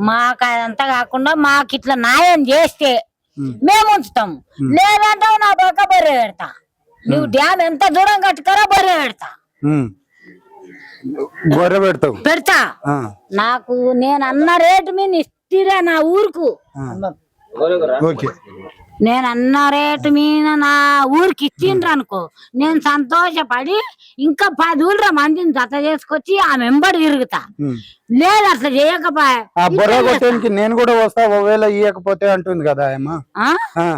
మాకు అదంతా కాకుండా మాకు ఇట్లా న్యాయం చేస్తే. మేము ఉంచుతాం. లేదంటావు నా పక్క బర్రె పెడతా. నువ్వు డ్యామ్ ఎంత దూరం కట్టుకరా బర్రె పెడతా. పెడతావు. పెడతా. ఆ, నాకు నేను అన్న రేటు మీద ఇస్తిరా నా ఊరుకు. ఓకే. నేను అన్న రేటు మీద నా ఊరికి ఇచ్చిండ్రు అనుకో. నేను సంతోషపడి ఇంకా పది ఊళ్ళ మందిని జత చేసుకొచ్చి ఆ మెంబడి తిరుగుతా. లేదు అట్లా చేయకపోయా ఆ బొర్ర కొట్టడానికి నేను కూడా వస్తా ఒకవేళ ఇయ్యకపోతే అంటుంది కదా ఏమా ఆ?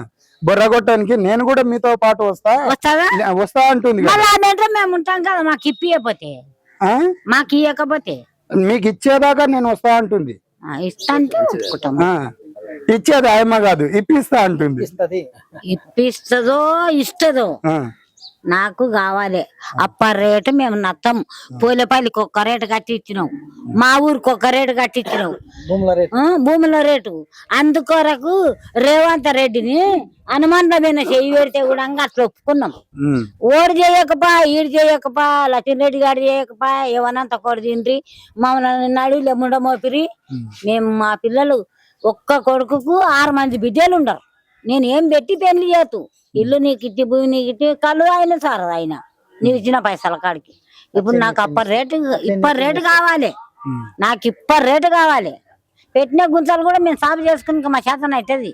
బొర్ర కొట్టడానికి నేను కూడా మీతో పాటు వస్తా. వస్తా అంటుంది మేము ఉంటాం కదా మాకు ఇప్పియకపోతే. ఆ? మాకు ఇయ్యకపోతే. మీకు ఇచ్చేదాకా నేను వస్తా అంటుంది. ఇస్తా అంటే. ఇచ్చేది ఆయమ్మ కాదు ఇప్పిస్తా అంటుంది. ఇప్పిస్తుందో. ఇస్తుందో. నాకు కావాలి. అప్ప రేటు మేము నత్తం. పూలపల్లికి ఒక్క రేటు కట్టి ఇచ్చినాం. మా ఊరికి ఒక్క రేటు కట్టి ఇచ్చినాం. ఆ, భూముల రేటు. అందుకొరకు రేవంత్ రెడ్డిని అనుమానమైన చెయ్యి పెడితే కూడా అట్లా ఒప్పుకున్నాం. ఓడి చేయకపా ఈడు చేయకపా లక్ష్మణ్ రెడ్డి గారు చేయకపా ఏమనంత కొడు తిండ్రి మమ్మల్ని నడువులు ఎమ్ముడ మోపిరి. మేము మా పిల్లలు ఒక్క కొడుకుకు ఆరు మంది బిడ్డలు ఉండరు. నేను ఏం పెట్టి పెళ్ళి చేతు ఇల్లు నీకు ఇట్టి భూమి నీకు ఇట్టి కళ్ళు ఆయన సార్ ఆయన. నీవు ఇచ్చిన పైసల కాడికి. ఇప్పుడు నాకు అప్పటి రేటు ఇప్పటి రేటు కావాలి. నాకు ఇప్పటి రేటు కావాలి. పెట్టిన గుంతలు కూడా మేము సాగు చేసుకుని మా చేతన అవుతుంది.